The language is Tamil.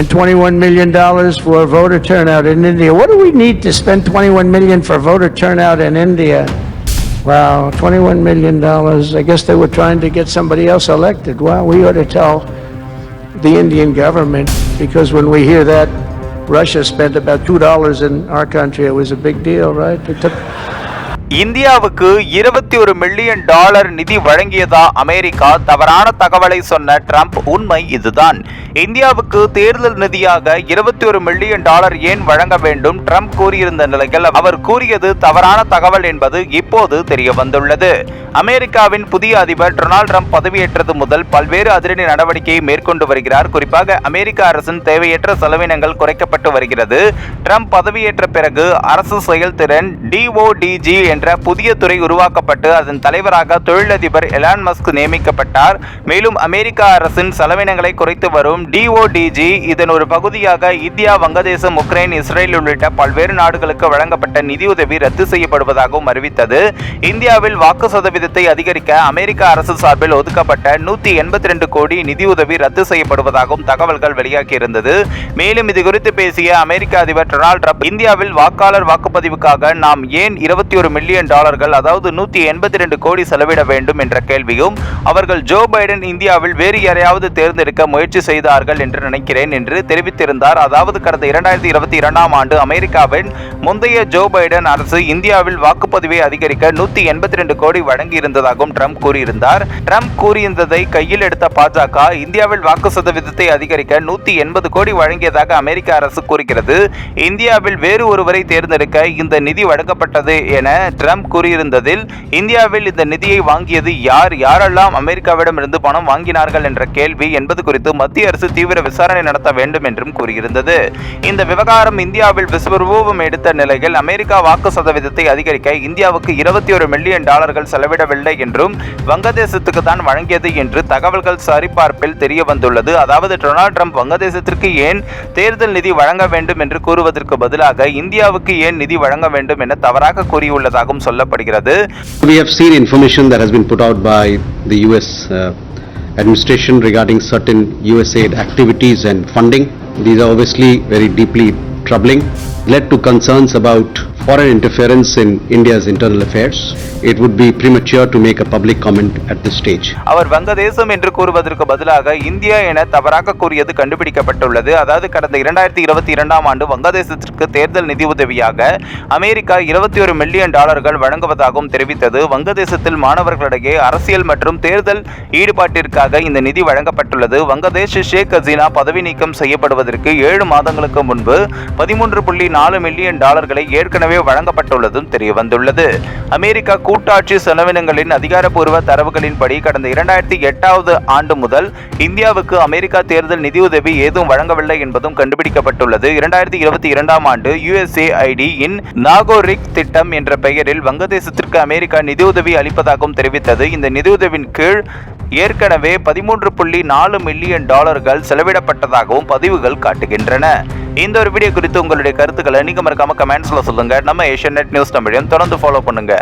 And $21 million for voter turnout in India. What do we need to spend $21 million for voter turnout in India? Wow, $21 million. I guess they were trying to get somebody else elected. Well, we ought to tell the Indian government, because when we hear that Russia spent about $2 in our country, it was a big deal, right? It took இந்தியாவுக்கு இருபத்தி ஒரு மில்லியன் டாலர் நிதி வழங்கியதா அமெரிக்கா தவறான தகவலை சொன்ன ட்ரம்ப் உண்மை இதுதான் இந்தியாவுக்கு தேர்தல் நிதியாக இருபத்தி ஒரு மில்லியன் டாலர் ஏன் வழங்க வேண்டும்? ட்ரம்ப் கூறியிருந்த நிலையில் அவர் கூறியது தவறான தகவல் என்பது இப்போது தெரிய வந்துள்ளது அமெரிக்காவின் புதிய அதிபர் டொனால்ட் ட்ரம்ப் பதவியேற்றது முதல் பல்வேறு அதிரடி நடவடிக்கையை மேற்கொண்டு வருகிறார். குறிப்பாக அமெரிக்க அரசின் தேவையற்ற செலவினங்கள் குறைக்கப்பட்டு வருகிறது. ட்ரம்ப் பதவியேற்ற பிறகு அரசு செயல்திறன் டிஓடிஜி என்ற புதிய துறை உருவாக்கப்பட்டு அதன் தலைவராக தொழிலதிபர் எலான் மஸ்க் நியமிக்கப்பட்டார். மேலும் அமெரிக்க அரசின் செலவினங்களை குறைத்து வரும் டிஓடிஜி இதன் ஒரு பகுதியாக இந்தியா வங்கதேசம் உக்ரைன் இஸ்ரேல் உள்ளிட்ட பல்வேறு நாடுகளுக்கு வழங்கப்பட்ட நிதியுதவி ரத்து செய்யப்படுவதாகவும் அறிவித்தது. இந்தியாவில் வாக்கு சதவீதத்தை அதிகரிக்க அமெரிக்க அரசு சார்பில் ஒதுக்கப்பட்ட நூத்தி எண்பத்தி ரெண்டு கோடி நிதியுதவி ரத்து செய்யப்படுவதாகவும் தகவல்கள் வெளியாகியிருந்தது. மேலும் இது குறித்து பேசிய அமெரிக்க அதிபர் டொனால்ட் ட்ரம்ப் இந்தியாவில் வாக்காளர் வாக்குப்பதிவுக்காக நாம் ஏன் இருபத்தி ஒரு மில்லியன் டாலர்கள் அதாவது நூத்தி எண்பத்தி ரெண்டு கோடி செலவிட வேண்டும் என்ற கேள்வியும் அவர்கள் ஜோ பைடன் இந்தியாவில் வேறு யாரையாவது தேர்ந்தெடுக்க முயற்சி செய்த செய்தார்கள் என்று நினைக்கிறேன் என்று தெரிவித்திருந்தார். அதாவது கடந்த இரண்டாயிரத்தி இருபத்தி இரண்டாம் ஆண்டு அமெரிக்காவின் முந்தைய ஜோ பைடன் அரசு இந்தியாவில் வாக்குப்பதிவை அதிகரிக்க நூத்தி எண்பத்தி ரெண்டு கோடி வழங்கியிருந்ததாகவும் ட்ரம்ப் கூறியிருந்தார். ட்ரம்ப் கூறியிருந்ததை கையில் எடுத்த பாஜக இந்தியாவில் வாக்கு சதவீதத்தை அதிகரிக்க நூத்தி எண்பது கோடி வழங்கியதாக அமெரிக்க அரசு கூறுகிறது. இந்தியாவில் வேறு ஒருவரை தேர்ந்தெடுக்க இந்த நிதி வழங்கப்பட்டது என ட்ரம்ப் கூறியிருந்ததில் இந்தியாவில் இந்த நிதியை வாங்கியது யார்? யாரெல்லாம் அமெரிக்காவிடமிருந்து பணம் வாங்கினார்கள்? என்ற கேள்வி என்பது குறித்து மத்திய அரசு அரசு தீவிர விசாரணை நடத்த வேண்டும் என்றும் கூறியிருந்தது. இந்த விவகாரம் இந்தியாவில் விஸ்வரூபம் எடுத்த நிலையில் அமெரிக்கா வாக்கு சதவீதத்தை அதிகரிக்க இந்தியாவுக்கு இருபத்தி ஒரு மில்லியன் டாலர்கள் செலவிடவில்லை என்றும் வங்கதேசத்துக்கு தான் வழங்கியது என்று தகவல்கள் சரிபார்ப்பில் தெரிய வந்துள்ளது. அதாவது டொனால்ட் ட்ரம்ப் வங்கதேசத்திற்கு ஏன் தேர்தல் நிதி வழங்க வேண்டும் என்று கூறுவதற்கு பதிலாக இந்தியாவுக்கு ஏன் நிதி வழங்க வேண்டும் என தவறாக கூறியுள்ளதாகவும் சொல்லப்படுகிறது. We have seen information that has been put out by the US uh, administration regarding certain USAID activities and funding. These are obviously very deeply troubling, led to concerns about foreign interference in India's internal affairs. It would be premature to make a public comment at this stage. அவர் வங்கதேசம் என்று கூறுவதற்கு பதிலாக இந்தியா என தவறாக கூறியது கண்டுபிடிக்கப்பட்டுள்ளது அதாவது கடந்த இரண்டாயிரத்தி இருபத்தி இரண்டாம் ஆண்டு வங்கதேசத்திற்கு தேர்தல் நிதி உதவியாக அமெரிக்கா இருபத்தி ஒரு மில்லியன் டாலர்கள் வழங்குவதாகவும் தெரிவித்தது வங்கதேசத்தில் மாணவர்களிடையே அரசியல் மற்றும் தேர்தல் ஈடுபாட்டிற்காக இந்த நிதி வழங்கப்பட்டுள்ளது வங்கதேஷ் ஷேக் ஹசீனா பதவி நீக்கம் செய்யப்படுவதற்கு ஏழு மாதங்களுக்கு முன்பு பதிமூன்று புள்ளி நாலு மில்லியன் டாலர்களை ஏற்கனவே வழங்கப்பட்டுள்ளதும் தெரியவந்துள்ளது. அமெரிக்கா கூட்டாட்சி செலவினங்களின் அதிகாரப்பூர்வ தரவுகளின்படி கடந்த இரண்டாயிரத்தி எட்டாவது ஆண்டு முதல் இந்தியாவுக்கு அமெரிக்கா தேர்தல் நிதியுதவி ஏதும் வழங்கவில்லை என்பதும் கண்டுபிடிக்கப்பட்டுள்ளது. இரண்டாயிரத்தி இருபத்தி இரண்டாம் ஆண்டு யுஎஸ்ஏஐடி இன் நாகோரிக் திட்டம் என்ற பெயரில் வங்கதேசத்திற்கு அமெரிக்கா நிதியுதவி அளிப்பதாகவும் தெரிவித்தது. இந்த நிதியுதவின் கீழ் ஏற்கனவே பதிமூன்று புள்ளி நாலு மில்லியன் டாலர்கள் செலவிடப்பட்டதாகவும் பதிவுகள் காட்டுகின்றன. இந்த ஒரு வீடியோ குறித்து உங்களுடைய கருத்துக்களை நீங்க மறக்காம கமெண்ட்ஸ்ல சொல்லுங்க. நம்ம ஏஷியன் நெட் நியூஸ் தமிழையும் தொடர்ந்து ஃபாலோ பண்ணுங்க.